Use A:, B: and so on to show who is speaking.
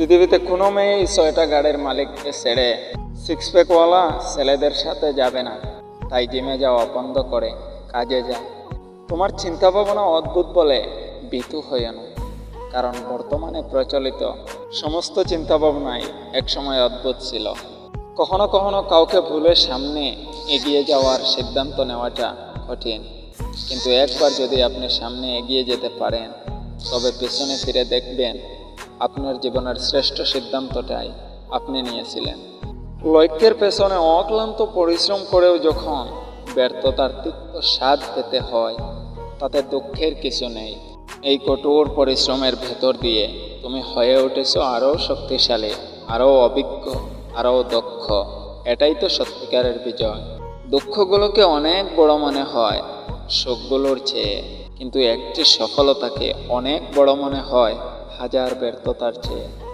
A: পৃথিবীতে কোনো মেয়েই ছয়টা গাড়ির মালিককে ছেড়ে সিক্স প্যাকওয়ালা ছেলেদের সাথে যাবে না। তাই জিমে যাওয়া বন্ধ করে কাজে যা তোমার চিন্তা ভাবনা অদ্ভুত বলে বিতু হয়ে না কারণ বর্তমানে প্রচলিত সমস্ত চিন্তা ভাবনাই একসময় অদ্ভুত ছিল। কখনো কখনো কাউকে ভুলে সামনে এগিয়ে যাওয়ার সিদ্ধান্ত নেওয়াটা কঠিন। কিন্তু একবার যদি আপনি সামনে এগিয়ে যেতে পারেন, তবে পেছনে ফিরে দেখবেন আপনার জীবনের শ্রেষ্ঠ সিদ্ধান্তটাই আপনি নিয়েছিলেন। লক্ষ্যের পেছনে অক্লান্ত পরিশ্রম করেও যখন ব্যর্থতার তিক্ত স্বাদ পেতে হয়, তাতে দুঃখের কিছু নেই। এই কঠোর পরিশ্রমের ভেতর দিয়ে তুমি হয়ে উঠেছ আরও শক্তিশালী, আরও অভিজ্ঞ, আরও দক্ষ। এটাই তো সত্যিকারের বিজয়। দুঃখগুলোকে অনেক বড় মনে হয় সুখগুলোর চেয়ে, কিন্তু একটি সফলতাকে অনেক বড় মনে হয় হাজার ব্যর্থতার চেয়ে।